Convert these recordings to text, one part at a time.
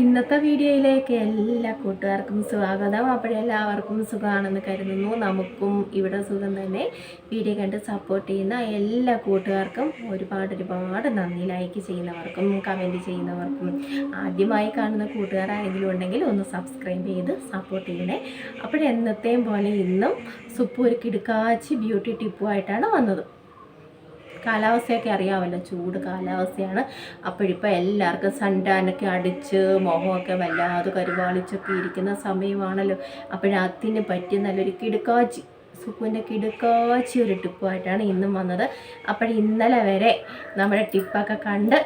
ഇന്നത്തെ വീഡിയോയിലേക്ക് എല്ലാ കൂട്ടുകാർക്കും സ്വാഗതം. അപ്പോഴെല്ലാവർക്കും സുഖമാണെന്ന് കരുതുന്നു. നമുക്കും ഇവിടെ സുഖം തന്നെ. വീഡിയോ കണ്ട് സപ്പോർട്ട് ചെയ്യുന്ന എല്ലാ കൂട്ടുകാർക്കും ഒരുപാട് ഒരുപാട് നന്ദി. ലൈക്ക് ചെയ്യുന്നവർക്കും കമന്റ് ചെയ്യുന്നവർക്കും. ആദ്യമായി കാണുന്ന കൂട്ടുകാരാരെങ്കിലും ഉണ്ടെങ്കിൽ ഒന്ന് സബ്സ്ക്രൈബ് ചെയ്ത് സപ്പോർട്ട് ചെയ്യണേ. അപ്പോഴെന്നത്തെയും പോലെ ഇന്നും സുപ്പൂർ കിടുക്കാച്ചി ബ്യൂട്ടി ടിപ്പുമായിട്ടാണ് വന്നത്. കാലാവസ്ഥയൊക്കെ അറിയാമല്ലോ ചൂട് കാലാവസ്ഥയാണ്. അപ്പോഴിപ്പോൾ എല്ലാവർക്കും സൺടാനൊക്കെ അടിച്ച് മുഖമൊക്കെ വല്ലാതെ കരുവാളിച്ചൊക്കെ ഇരിക്കുന്ന സമയമാണല്ലോ. അപ്പോഴതിന് പറ്റിയ നല്ലൊരു കിടുക്കാച്ചി സുക്കുവിന്റെ കിടുക്കാച്ചി ഒരു ടിപ്പുമായിട്ടാണ് ഇന്നും വന്നത്. അപ്പോൾ ഇന്നലെ വരെ നമ്മുടെ ടിപ്പൊക്കെ കണ്ട്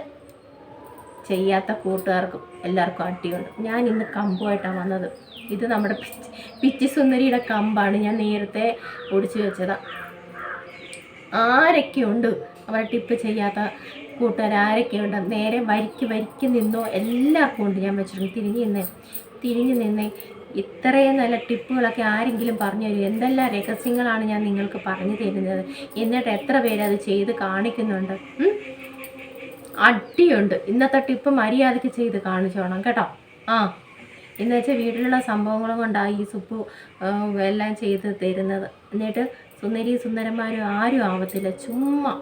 ചെയ്യാത്ത കൂട്ടുകാർക്കും എല്ലാവർക്കും അടിയുണ്ട്. ഞാൻ ഇന്ന് കമ്പുമായിട്ടാണ് വന്നത്. ഇത് നമ്മുടെ പിച്ചി പിച്ചി സുന്ദരിയുടെ കമ്പാണ്. ഞാൻ നേരത്തെ ഒടിച്ചു വെച്ചതാണ് ആരൊക്കെയുണ്ട്? അവരെ ടിപ്പ് ചെയ്യാത്ത കൂട്ടുകാർ ആരൊക്കെയുണ്ട്? നേരെ വരിക്ക് വരിക്ക് നിന്നോ എല്ലാവർക്കും ഉണ്ട് ഞാൻ വെച്ചിട്ടുണ്ട്. തിരിഞ്ഞ് നിന്നേ തിരിഞ്ഞ് നിന്നേ ഇത്രയും നല്ല ടിപ്പുകളൊക്കെ ആരെങ്കിലും പറഞ്ഞു തരും എന്തെല്ലാം രഹസ്യങ്ങളാണ് ഞാൻ നിങ്ങൾക്ക് പറഞ്ഞു തരുന്നത്? എന്നിട്ട് എത്ര പേര് അത് ചെയ്ത് കാണിക്കുന്നുണ്ട്? അടിയുണ്ട്. ഇന്നത്തെ ടിപ്പ് മര്യാദയ്ക്ക് ചെയ്ത് കാണിച്ചോണം കേട്ടോ. ആ. എന്ന് വെച്ചാൽ വീട്ടിലുള്ള സംഭവങ്ങൾ കൊണ്ടാണ് ഈ സുപ്പ് എല്ലാം ചെയ്ത് തരുന്നത്. എന്നിട്ട് സുന്ദരി സുന്ദരന്മാരും ആരും ആവത്തില്ല. ചുമ്മാ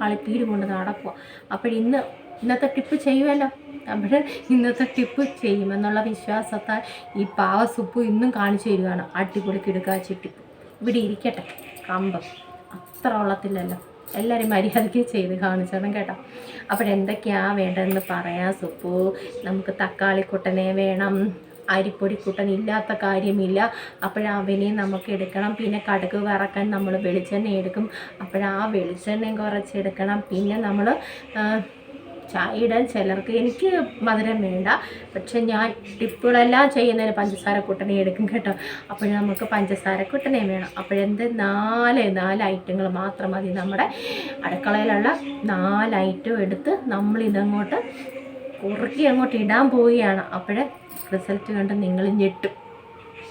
കളിപ്പീര് കൊണ്ട് നടക്കുക. അപ്പോഴിന്ന് ഇന്നത്തെ ടിപ്പ് ചെയ്യുമല്ലോ? നമ്മൾ ഇന്നത്തെ ടിപ്പ് ചെയ്യുമെന്നുള്ള വിശ്വാസത്താൽ ഈ പാവ സുപ്പ് ഇന്നും കാണിച്ചു തരികയാണ്. അടിപൊളി കിടുക്കാച്ചി ടിപ്പ് ഇവിടെ ഇരിക്കട്ടെ. കമ്പം. അത്ര ഉള്ളത്തില്ലല്ലോ എല്ലാവരും മര്യാദയ്ക്ക് ചെയ്ത് കാണിച്ചണം കേട്ടോ. അപ്പോഴെന്തൊക്കെയാണ് വേണ്ടതെന്ന് പറയാം സുപ്പു. നമുക്ക് തക്കാളിക്കുട്ടനെ വേണം. അരിപ്പൊടിക്കുട്ടൻ ഇല്ലാത്ത കാര്യമില്ല. അപ്പോഴവനെ നമുക്ക് എടുക്കണം. പിന്നെ കടുക് വറക്കാൻ നമ്മൾ വെളിച്ചെണ്ണ എടുക്കും. അപ്പോഴാ വെളിച്ചെണ്ണയും കുറച്ചെടുക്കണം. പിന്നെ നമ്മൾ ചായ ഇടാൻ ചിലർക്ക് എനിക്ക് മധുരം വേണ്ട. പക്ഷെ ഞാൻ ടിപ്പുകളെല്ലാം ചെയ്യുന്നതിന് പഞ്ചസാര കുട്ടനെ എടുക്കും കേട്ടോ. അപ്പോൾ നമുക്ക് പഞ്ചസാര കുട്ടനെ വേണം. അപ്പോഴെന്ത്? നാല് നാല് ഐറ്റങ്ങൾ മാത്രം മതി നമ്മുടെ അടുക്കളയിലുള്ള നാല് ഐറ്റം എടുത്ത് നമ്മൾ ഇതങ്ങോട്ട് കുറുക്കി അങ്ങോട്ട് ഇടാൻ പോവുകയാണ്. അപ്പോഴേ റിസൾട്ട് കണ്ട് നിങ്ങൾ ഞെട്ടും.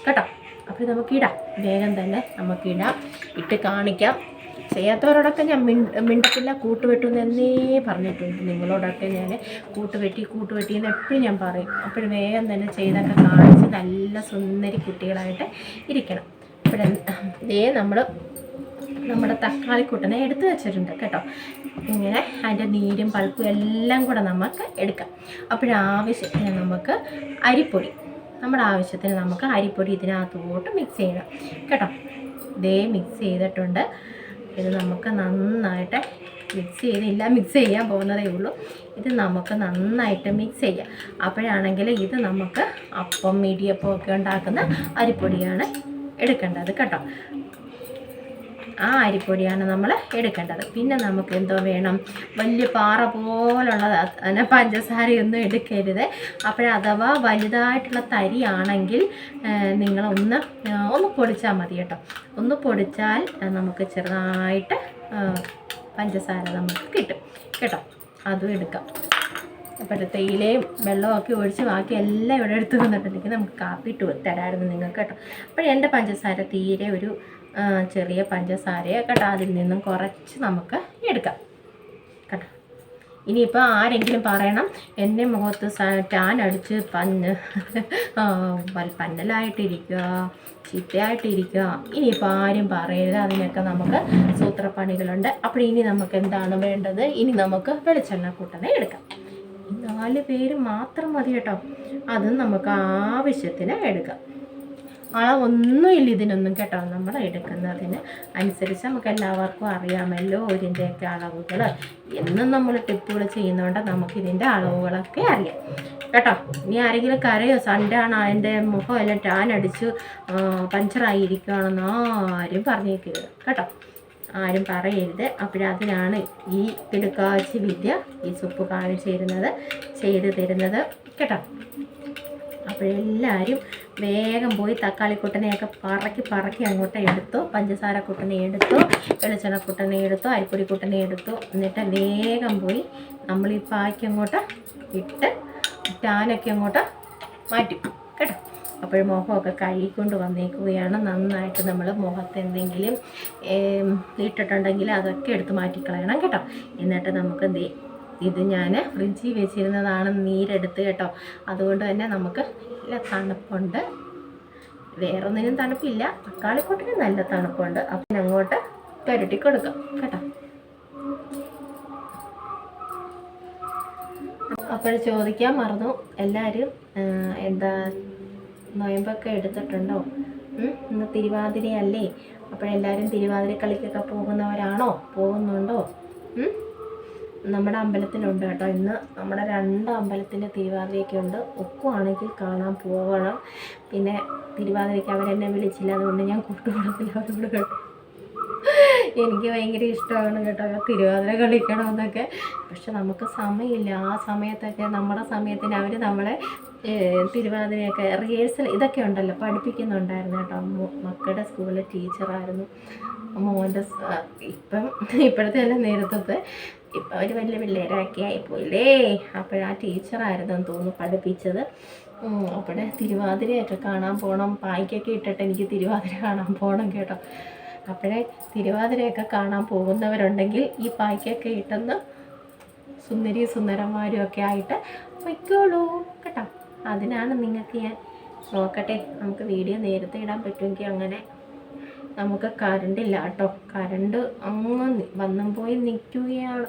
കേട്ടോ? അപ്പോൾ നമുക്ക് ഇടാം. വേഗം തന്നെ നമുക്ക് ഇടാം. ഇട്ട് കാണിക്കാം. ചെയ്യാത്തവരോടൊക്കെ ഞാൻ മിണ്ട മിണ്ടത്തില്ല. കൂട്ടുവെട്ടു എന്നേ പറഞ്ഞിട്ടുണ്ട്. നിങ്ങളോടൊക്കെ ഞാൻ കൂട്ടുവെട്ടി കൂട്ടുവെട്ടി എന്ന് എപ്പോഴും ഞാൻ പറയും. അപ്പോൾ വേഗം തന്നെ ചെയ്തൊക്കെ കാണിച്ച് നല്ല സുന്ദരി കുട്ടികളായിട്ട് ഇരിക്കണം. ഇവിടെ ഇതേ നമ്മൾ നമ്മുടെ തക്കാളിക്കൂട്ടനെ എടുത്തു വെച്ചിട്ടുണ്ട് കേട്ടോ. ഇങ്ങനെ അതിന്റെ നീരും പൾപ്പും എല്ലാം കൂടെ നമുക്ക് എടുക്കാം. അപ്പോഴാവശ്യത്തിന് നമുക്ക് അരിപ്പൊടി നമ്മുടെ ആവശ്യത്തിന് നമുക്ക് അരിപ്പൊടി ഇതിനകത്തോട്ട് മിക്സ് ചെയ്യണം കേട്ടോ. ഇതേ മിക്സ് ചെയ്തിട്ടുണ്ട്. ഇത് നമുക്ക് നന്നായിട്ട് മിക്സ് ചെയ്തില്ല മിക്സ് ചെയ്യാൻ പോകുന്നതേ ഉള്ളൂ. ഇത് നമുക്ക് നന്നായിട്ട് മിക്സ് ചെയ്യാം. അപ്പോഴാണെങ്കിൽ ഇത് നമുക്ക് അപ്പം ഇടിയപ്പം ഒക്കെ ഉണ്ടാക്കുന്ന അരിപ്പൊടിയാണ് എടുക്കേണ്ടത് കേട്ടോ. ആ അരിപ്പൊടിയാണ് നമ്മൾ എടുക്കേണ്ടത്. പിന്നെ നമുക്ക് എന്തോ വേണം? വലിയ പാറ പോലുള്ളത് അതിനെ പഞ്ചസാരയൊന്നും എടുക്കരുത്. അപ്പോഴഥവാ വലുതായിട്ടുള്ള തരിയാണെങ്കിൽ നിങ്ങൾ ഒന്ന് ഒന്ന് പൊടിച്ചാൽ മതി കേട്ടോ. ഒന്ന് പൊടിച്ചാൽ നമുക്ക് ചെറുതായിട്ട് പഞ്ചസാര നമുക്ക് കിട്ടും. കേട്ടോ? അതും എടുക്കാം. അപ്പോൾ തേയിലയും വെള്ളമൊക്കെ ഒഴിച്ച് ബാക്കി എല്ലാം ഇവിടെ എടുത്ത് വന്നിട്ടുണ്ടെങ്കിൽ നമുക്ക് കാപ്പി ഇട്ട് തരാമായിരുന്നു നിങ്ങൾക്ക് കേട്ടോ. അപ്പോൾ എന്റെ പഞ്ചസാര തീരെ ഒരു ചെറിയ പഞ്ചസാരയോ കേട്ടോ അതിൽ നിന്നും കുറച്ച് നമുക്ക് എടുക്കാം. കേട്ടോ ഇനിയിപ്പോൾ ആരെങ്കിലും പറയണം എന്റെ മുഖത്ത് ടാൻ അടിച്ച് പന്ന് പന്നലായിട്ടിരിക്കുക ചിട്ടയായിട്ടിരിക്കുക ഇനിയിപ്പോൾ ആരും പറയരുത് അതിനൊക്കെ നമുക്ക് സൂത്രപ്പണികളുണ്ട്. അപ്പോൾ ഇനി നമുക്ക് എന്താണ് വേണ്ടത്? ഇനി നമുക്ക് വെളിച്ചെണ്ണ കൂട്ടനെ എടുക്കാം. നാല് പേര് മാത്രം മതി കേട്ടോ. അതും നമുക്ക് ആവശ്യത്തിന് എടുക്കാം. അളവൊന്നുമില്ല ഇതിനൊന്നും കേട്ടോ. നമ്മൾ എടുക്കുന്നതിന് അനുസരിച്ച് നമുക്ക് എല്ലാവർക്കും അറിയാമല്ലോ ഇതിന്റെയൊക്കെ അളവുകൾ എന്നും നമ്മൾ ടിപ്പുകൾ ചെയ്യുന്നതുകൊണ്ട് നമുക്ക് ഇതിന്റെ അളവുകളൊക്കെ അറിയാം. കേട്ടോ? ഇനി ആരെങ്കിലും കരയോ? ആണ് അതിന്റെ മുഖം എല്ലാം ടാൻ അടിച്ച് പഞ്ചറായിരിക്കുകയാണെന്ന് ആരും പറഞ്ഞേക്കരുത്. കേട്ടോ? ആരും പറയരുത്. അപ്പോഴതിനാണ് ഈ തിടുക്കാഴ്ച വിദ്യ ഈ സുപ്പ് കാണിച്ചു തരുന്നത് ചെയ്ത് തരുന്നത്. കേട്ടോ? അപ്പോഴെല്ലാവരും വേഗം പോയി തക്കാളി കുട്ടനെയൊക്കെ പറക്കി പറക്കി അങ്ങോട്ട് എടുത്തു പഞ്ചസാര കുട്ടനെ എടുത്തു വെളിച്ചെണ്ണ കുട്ടനെ എടുത്തു അരിപ്പൊടി കുട്ടനെ എടുത്തു. എന്നിട്ട് വേഗം പോയി നമ്മൾ ഈ പായ്ക്ക് അങ്ങോട്ട് ഇട്ട് ടാനൊക്കെ അങ്ങോട്ട് മാറ്റി കേട്ടോ. അപ്പോഴും മുഖമൊക്കെ കഴുകിക്കൊണ്ട് വന്നേക്കുകയാണ്. നന്നായിട്ട് നമ്മൾ മുഖത്ത് എന്തെങ്കിലും ഇട്ടിട്ടുണ്ടെങ്കിൽ അതൊക്കെ എടുത്ത് മാറ്റിക്കളയണം കേട്ടോ. എന്നിട്ട് നമുക്ക് ഇത് ഞാൻ ഫ്രിഡ്ജിൽ വെച്ചിരുന്നതാണ് നീരെടുത്ത് കേട്ടോ. അതുകൊണ്ട് തന്നെ നമുക്ക് നല്ല തണുപ്പുണ്ട്. വേറൊന്നിനും തണുപ്പില്ല. തക്കാളിക്കൂട്ടിന് നല്ല തണുപ്പുണ്ട്. അപ്പം അങ്ങോട്ട് പുരട്ടി കൊടുക്കാം കേട്ടോ. അപ്പോൾ ചോദിക്കാൻ മറന്നു. എല്ലാവരും എന്താ നോയമ്പൊക്കെ എടുത്തിട്ടുണ്ടോ? ഇന്ന് തിരുവാതിരയല്ലേ? അപ്പോഴെല്ലാവരും തിരുവാതിരക്കളിക്കൊക്കെ പോകുന്നവരാണോ? പോകുന്നുണ്ടോ? നമ്മുടെ അമ്പലത്തിലുണ്ട് കേട്ടോ. ഇന്ന് നമ്മുടെ രണ്ട് അമ്പലത്തിന്റെ തിരുവാതിരയൊക്കെ ഉണ്ട് ഒക്കുവാണെങ്കിൽ കാണാൻ പോകണം പിന്നെ തിരുവാതിരയ്ക്ക് അവരെന്നെ വിളിച്ചില്ല. അതുകൊണ്ട് ഞാൻ കൂട്ടുകൂടത്തിൽ അവരോട് കേട്ടു. എനിക്ക് ഭയങ്കര ഇഷ്ടമാണ് കേട്ടോ തിരുവാതിര കളിക്കണമെന്നൊക്കെ. പക്ഷെ നമുക്ക് സമയമില്ല. ആ സമയത്തൊക്കെ നമ്മുടെ സമയത്തിന് അവർ നമ്മളെ തിരുവാതിരയൊക്കെ റിഹേഴ്സൽ ഇതൊക്കെ ഉണ്ടല്ലോ പഠിപ്പിക്കുന്നുണ്ടായിരുന്നു കേട്ടോ. മക്കളുടെ സ്കൂളിലെ ടീച്ചറായിരുന്നു. മോന്റെ ഇപ്പം ഇപ്പോഴത്തെ അല്ല നേരത്തെ ഇപ്പം അവർ വലിയ പിള്ളേരൊക്കെ ആയിപ്പോയില്ലേ? അപ്പോഴാ ടീച്ചറായിരുന്നു എന്ന് തോന്നുന്നു പഠിപ്പിച്ചത്. അപ്പോഴേ തിരുവാതിരയൊക്കെ കാണാൻ പോകണം പായ്ക്കൊക്കെ ഇട്ടിട്ട് എനിക്ക് തിരുവാതിര കാണാൻ പോകണം കേട്ടോ. അപ്പോഴേ തിരുവാതിരയൊക്കെ കാണാൻ പോകുന്നവരുണ്ടെങ്കിൽ ഈ പായ്ക്കൊക്കെ ഇട്ടെന്ന് സുന്ദരി സുന്ദരന്മാരും ഒക്കെ ആയിട്ട് വയ്ക്കോളൂ കേട്ടോ. അതിനാണ് നിങ്ങൾക്ക് ഞാൻ നോക്കട്ടെ. നമുക്ക് വീഡിയോ നേരത്തെ ഇടാൻ പറ്റുമെങ്കിൽ അങ്ങനെ നമുക്ക് കറണ്ട് ഇല്ല കേട്ടോ. കറണ്ട് അങ്ങ് വന്നും പോയി നിൽക്കുകയാണ്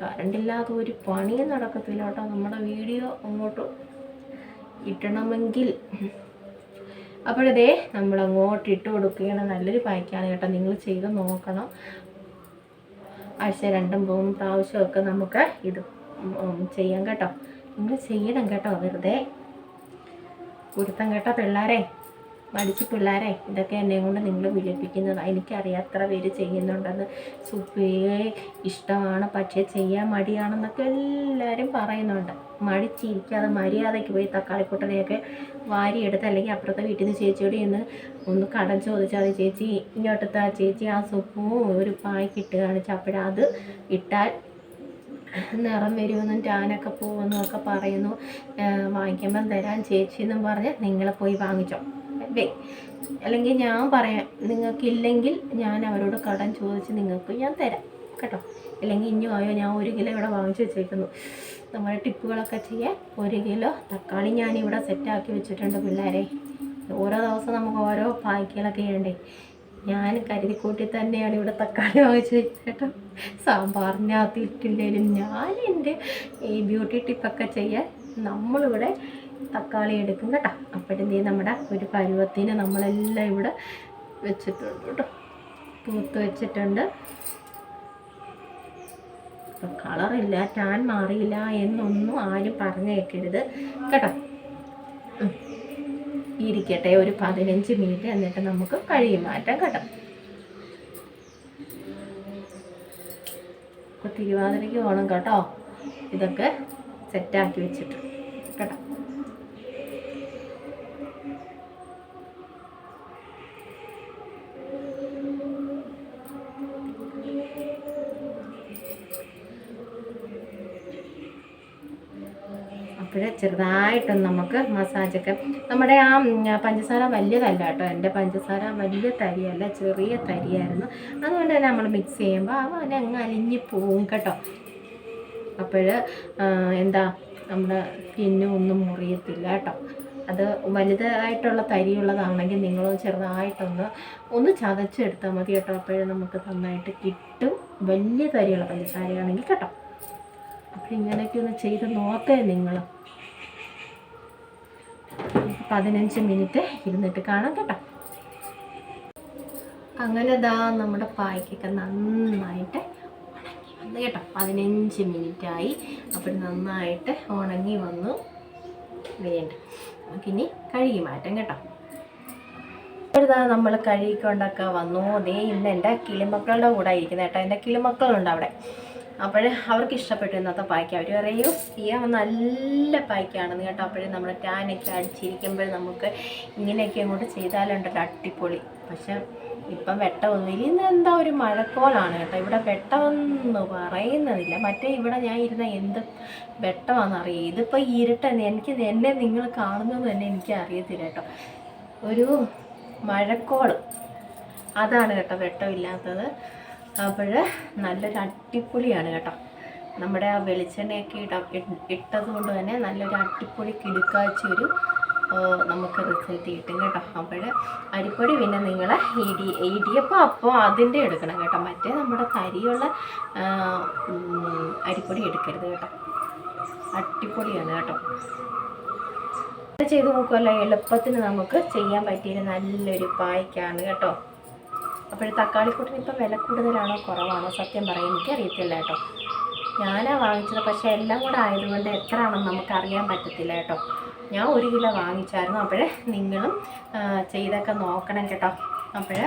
കറണ്ടില്ലാതെ ഒരു പണിയും നടക്കത്തില്ല കേട്ടോ. നമ്മുടെ വീഡിയോ അങ്ങോട്ട് ഇട്ടണമെങ്കിൽ അപ്പോഴതേ നമ്മൾ അങ്ങോട്ട് ഇട്ട് കൊടുക്കുകയാണ്. നല്ലൊരു പായ്ക്കാണ് കേട്ടോ. നിങ്ങൾ ചെയ്ത് നോക്കണം. ആഴ്ച രണ്ടും മൂന്നും പ്രാവശ്യമൊക്കെ നമുക്ക് ഇത് ചെയ്യാം കേട്ടോ. നിങ്ങൾ ചെയ്യണം കേട്ടോ. വെറുതെ കുരുത്തം കേട്ടോ പിള്ളേരെ. മടിച്ച് പിള്ളേരെ ഇതൊക്കെ എന്നെ കൊണ്ട് നിങ്ങൾ വിളിപ്പിക്കുന്നതാണ് എനിക്കറിയാത്ര പേര് ചെയ്യുന്നുണ്ടെന്ന് സൂപ്പേ ഇഷ്ടമാണ് പക്ഷേ ചെയ്യാൻ മടിയാണെന്നൊക്കെ എല്ലാവരും പറയുന്നുണ്ട്. മടിച്ചിരിക്കാതെ മര്യാദയ്ക്ക് പോയി തക്കാളിക്കുട്ടനെയൊക്കെ വാരിയെടുത്ത് അല്ലെങ്കിൽ അപ്പുറത്തെ വീട്ടിൽ നിന്ന് ചേച്ചിയോട് ഇന്ന് ഒന്ന് കടം ചോദിച്ചാൽ മതി. ചേച്ചി ഇങ്ങോട്ടത്തെ. ആ ചേച്ചി ആ സുപ്പും ഒരു പായ്ക്കിട്ട് കാണിച്ചു അപ്പോഴത് ഇട്ടാൽ നിറം വരുമെന്നും ടാനൊക്കെ പോകുമെന്നും ഒക്കെ പറയുന്നു. വാങ്ങിക്കുമ്പം തരാൻ ചേച്ചി എന്നും പറഞ്ഞ് നിങ്ങൾ പോയി വാങ്ങിച്ചോ. വേ. അല്ലെങ്കിൽ ഞാൻ പറയാം നിങ്ങൾക്കില്ലെങ്കിൽ ഞാൻ അവരോട് കടം ചോദിച്ച് നിങ്ങൾക്ക് ഞാൻ തരാം കേട്ടോ. അല്ലെങ്കിൽ ഇനി ആയോ ഞാൻ ഒരു കിലോ ഇവിടെ വാങ്ങിച്ചു വെച്ചേക്കുന്നു. നമ്മുടെ ടിപ്പുകളൊക്കെ ചെയ്യാൻ ഒരു കിലോ തക്കാളി ഞാൻ ഇവിടെ സെറ്റാക്കി വെച്ചിട്ടുണ്ട് പിള്ളേരെ. ഓരോ ദിവസം നമുക്ക് ഓരോ പായ്ക്കുകളൊക്കെ ചെയ്യണ്ടേ. ഞാൻ കരുതിക്കൂട്ടി തന്നെയാണ് ഇവിടെ തക്കാളി വാങ്ങിച്ച് കേട്ടോ. സാമ്പാറിനകത്ത് ഇട്ടില്ലേലും ഞാൻ എന്റെ ഈ ബ്യൂട്ടി ടിപ്പൊക്കെ ചെയ്യാൻ നമ്മളിവിടെ തക്കാളി എടുക്കും കേട്ടോ. അപ്പോഴത്തേ നമ്മുടെ ഒരു പരുവത്തിന് നമ്മളെല്ലാം ഇവിടെ വെച്ചിട്ടുണ്ട് കേട്ടോ. പൂത്ത് വെച്ചിട്ടുണ്ട്. ഇപ്പം കളറില്ല ടാൻ മാറിയില്ല എന്നൊന്നും ആരും പറഞ്ഞേക്കരുത് കേട്ടോ. ഇരിക്കട്ടെ ഒരു പതിനഞ്ച് മിനിറ്റ് എന്നിട്ട് നമുക്ക് കഴുകി മാറ്റാം കേട്ടോ. ഇപ്പൊ തിരുവാതിരയ്ക്ക് പോകണം കേട്ടോ. ഇതൊക്കെ സെറ്റാക്കി വെച്ചിട്ട് ചെറുതായിട്ടൊന്ന് നമുക്ക് മസാജൊക്കെ നമ്മുടെ ആ പഞ്ചസാര വലിയതല്ല കേട്ടോ. എന്റെ പഞ്ചസാര വലിയ തരിയല്ല ചെറിയ തരിയായിരുന്നു. അതുകൊണ്ട് തന്നെ നമ്മൾ മിക്സ് ചെയ്യുമ്പോൾ അവ അങ്ങ് അലിഞ്ഞു പോവും കേട്ടോ. അപ്പോൾ എന്താ നമ്മുടെ സ്കിന്നും ഒന്നും മുറിയത്തില്ല കേട്ടോ. അത് വലുതായിട്ടുള്ള തരിയുള്ളതാണെങ്കിൽ നിങ്ങൾ ചെറുതായിട്ടൊന്ന് ഒന്ന് ചതച്ചെടുത്താൽ മതി കേട്ടോ. അപ്പോഴേ നമുക്ക് നന്നായിട്ട് കിട്ടും. വലിയ തരിയുള്ള പഞ്ചസാരയാണെങ്കിൽ കേട്ടോ. അപ്പോൾ ഇങ്ങനെയൊക്കെ ഒന്ന് ചെയ്ത് നോക്കേ നിങ്ങൾ പതിനഞ്ച് മിനിറ്റ് ഇരുന്നിട്ട് കാണാം കേട്ടോ. അങ്ങനെ ദാ നമ്മുടെ പായ്ക്കൊക്കെ നന്നായിട്ട് ഉണങ്ങി വന്നു കേട്ടോ. പതിനഞ്ച് മിനിറ്റായി. അപ്പോൾ നന്നായിട്ട് ഉണങ്ങി വന്നു. വേണ്ട നമുക്കിനി കഴുകി മാറ്റാം കേട്ടോ. ഇപ്പോഴിതാ നമ്മൾ കഴുകിക്കൊണ്ടൊക്കെ വന്നു. ദേ ഇന്ന് എന്റെ കിളിമക്കളുടെ കൂടെ ഇരിക്കുന്നത് കേട്ടോ. എന്റെ കിളിമക്കളുണ്ട് അവിടെ. അപ്പോൾ അവർക്ക് ഇഷ്ടപ്പെട്ടു ഇന്നത്തെ പായ്ക്ക്. അവർ പറയും ഈ നല്ല പായ്ക്കാണെന്ന് കേട്ടോ. അപ്പോഴേ നമ്മുടെ ടാനൊക്കെ അടിച്ചിരിക്കുമ്പോൾ നമുക്ക് ഇങ്ങനെയൊക്കെ അങ്ങോട്ട് ചെയ്താലുണ്ടല്ലോ അടിപൊളി. പക്ഷെ ഇപ്പം വെട്ടമൊന്നുമില്ല ഇന്ന് എന്താ ഒരു മഴക്കോളാണ് കേട്ടോ. ഇവിടെ വെട്ടമൊന്നും പറയുന്നതില്ല. മറ്റേ ഇവിടെ ഞാൻ ഇരുന്ന എന്ത് വെട്ടമാണെന്നറിയാം? ഇതിപ്പോൾ ഇരുട്ടെന്ന് എനിക്ക് എന്നെ നിങ്ങൾ കാണുന്നത് തന്നെ എനിക്ക് അറിയത്തില്ല കേട്ടോ. ഒരു മഴക്കോൾ. അതാണ് കേട്ടോ വെട്ടമില്ലാത്തത്. അപ്പോൾ നല്ലൊരു അടിപൊളിയാണ് കേട്ടോ. നമ്മുടെ ആ വെളിച്ചെണ്ണയൊക്കെ ഇട ഇട്ടത് കൊണ്ട് തന്നെ നല്ലൊരു അടിപൊളി കിടുക്കാച്ച ഒരു നമുക്ക് റിസൾട്ട് കിട്ടും കേട്ടോ. അപ്പോൾ അരിപ്പൊടി പിന്നെ നിങ്ങൾ ഇടി ഇടിയപ്പം അപ്പോൾ അതിന്റെ എടുക്കണം കേട്ടോ. മറ്റേ നമ്മുടെ തരിയുള്ള ആ, അരിപ്പൊടി എടുക്കരുത് കേട്ടോ. അടിപൊളിയാണ് കേട്ടോ. ചെയ്ത് നോക്കുമല്ലോ എളുപ്പത്തിന് നമുക്ക് ചെയ്യാൻ പറ്റിയ നല്ലൊരു പായ്ക്കാണ് കേട്ടോ. അപ്പോൾ തക്കാളിക്കൂട്ടിന് ഇപ്പം വില കൂടുതലാണോ കുറവാണോ സത്യം പറയാൻ എനിക്കറിയത്തില്ല കേട്ടോ. ഞാനാ വാങ്ങിച്ചത് പക്ഷേ എല്ലാം കൂടെ ആയതുകൊണ്ട് എത്ര ആണെന്ന് നമുക്ക് അറിയാൻ പറ്റത്തില്ല കേട്ടോ. ഞാൻ ഒരു കിലോ വാങ്ങിച്ചായിരുന്നു അപ്പോഴേ നിങ്ങളും ചെയ്തൊക്കെ നോക്കണം കേട്ടോ. അപ്പോഴേ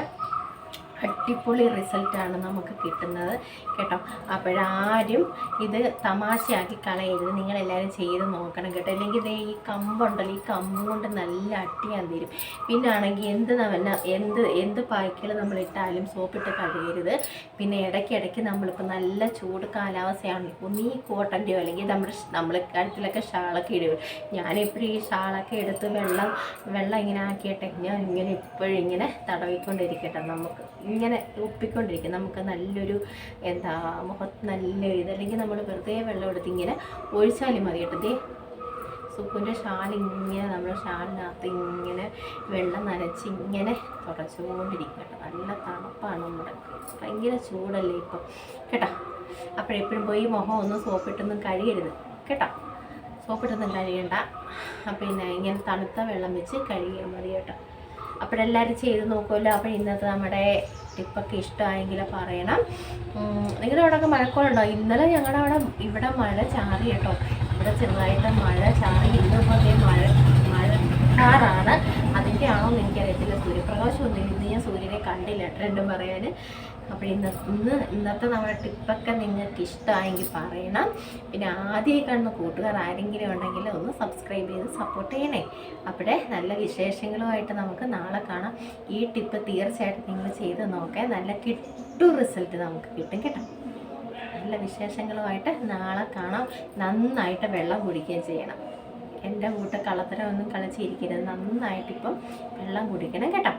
അടിപൊളി റിസൾട്ടാണ് നമുക്ക് കിട്ടുന്നത് കേട്ടോ. അപ്പോഴാരും ഇത് തമാശയാക്കി കളയരുത്. നിങ്ങളെല്ലാവരും ചെയ്ത് നോക്കണം കേട്ടോ. അല്ലെങ്കിൽ ഇതേ ഈ കമ്പുണ്ടല്ലോ ഈ കമ്പ് കൊണ്ട് നല്ല അട്ടിയാൻ തരും. പിന്നെ ആണെങ്കിൽ എന്ത് നല്ല എന്ത് എന്ത് പായ്ക്കൾ നമ്മൾ ഇട്ടാലും സോപ്പിട്ട് കഴുകരുത്. പിന്നെ ഇടയ്ക്കിടയ്ക്ക് നമ്മളിപ്പോൾ നല്ല ചൂട് കാലാവസ്ഥയാണ്. ഒന്നീ കോട്ടന്റെയോ അല്ലെങ്കിൽ നമ്മുടെ നമ്മൾ കഴുത്തിലൊക്കെ ഷാളൊക്കെ ഇടുക ഞാനെപ്പോഴും ഈ ഷാളൊക്കെ എടുത്ത് വെള്ളം വെള്ളം ഇങ്ങനെ ആക്കിയിട്ടെ ഞാൻ ഇങ്ങനെ ഇപ്പോഴിങ്ങനെ തടവിക്കൊണ്ടിരിക്കട്ടെ നമുക്ക്. ഇങ്ങനെ ഒപ്പിക്കൊണ്ടിരിക്കും. നമുക്ക് നല്ലൊരു എന്താ മുഖത്ത് നല്ല ഇത് അല്ലെങ്കിൽ നമ്മൾ വെറുതെ വെള്ളം എടുത്ത് ഇങ്ങനെ ഒഴിച്ചാലും മതി കേട്ടോ. ദേ സുക്കുന്റെ ഷാൾ ഇങ്ങനെ നമ്മുടെ ഷാളിനകത്ത് ഇങ്ങനെ വെള്ളം നനച്ച് ഇങ്ങനെ തുടച്ചുകൊണ്ടിരിക്കും കേട്ടോ. നല്ല തണുപ്പാണ് നമ്മുടെ. ഭയങ്കര ചൂടല്ലേ ഇപ്പം. കേട്ടോ? അപ്പോഴെപ്പോഴും പോയി മുഖം ഒന്നും സോപ്പിട്ടൊന്നും കഴിയരുത് കേട്ടോ? സോപ്പിട്ടൊന്നും കഴിയണ്ട പിന്നെ ഇങ്ങനെ തണുത്ത വെള്ളം വെച്ച് കഴുകിയാൽ മതി കേട്ടോ. അപ്പോഴെല്ലാവരും ചെയ്ത് നോക്കുമല്ലോ അപ്പോൾ ഇന്നത്തെ നമ്മുടെ ടിപ്പൊക്കെ ഇഷ്ടമായെങ്കിൽ പറയണം. നിങ്ങളുടെ അവിടെയൊക്കെ മഴക്കോളുണ്ടോ? ഇന്നലെ ഞങ്ങളുടെ അവിടെ ഇവിടെ മഴ ചാറി കേട്ടോ. ഇവിടെ ചെറുതായിട്ട് മഴ ചാറി. ഇന്നിപ്പോൾ അതേ മഴ മഴക്കാറാണ് അതിന്റെ ആണോ എന്ന് എനിക്കറിയത്തില്ല. സൂര്യപ്രകാശം ഒന്നും ഇന്ന് ഞാൻ സൂര്യനെ കണ്ടില്ല. രണ്ടും പറയാൻ അപ്പോൾ ഇന്ന് ഇന്ന് ഇന്നത്തെ നമ്മുടെ ടിപ്പൊക്കെ നിങ്ങൾക്ക് ഇഷ്ടമായെങ്കിൽ പറയണം. പിന്നെ ആദ്യമായി കാണുന്ന കൂട്ടുകാർ ആരെങ്കിലും ഉണ്ടെങ്കിൽ ഒന്ന് സബ്സ്ക്രൈബ് ചെയ്ത് സപ്പോർട്ട് ചെയ്യണേ. അപ്പോഴേ നല്ല വിശേഷങ്ങളുമായിട്ട് നമുക്ക് നാളെ കാണാം. ഈ ടിപ്പ് തീർച്ചയായിട്ടും നിങ്ങൾ ചെയ്ത് നോക്കേ നല്ല കിട്ടു റിസൾട്ട് നമുക്ക് കിട്ടും കേട്ടോ. നല്ല വിശേഷങ്ങളുമായിട്ട് നാളെ കാണാം. നന്നായിട്ട് വെള്ളം കുടിക്കുകയും ചെയ്യണം. എന്റെ കൂട്ട കളത്തരം ഒന്നും കളിച്ചിരിക്കരുത്. നന്നായിട്ടിപ്പം വെള്ളം കുടിക്കണം കേട്ടോ.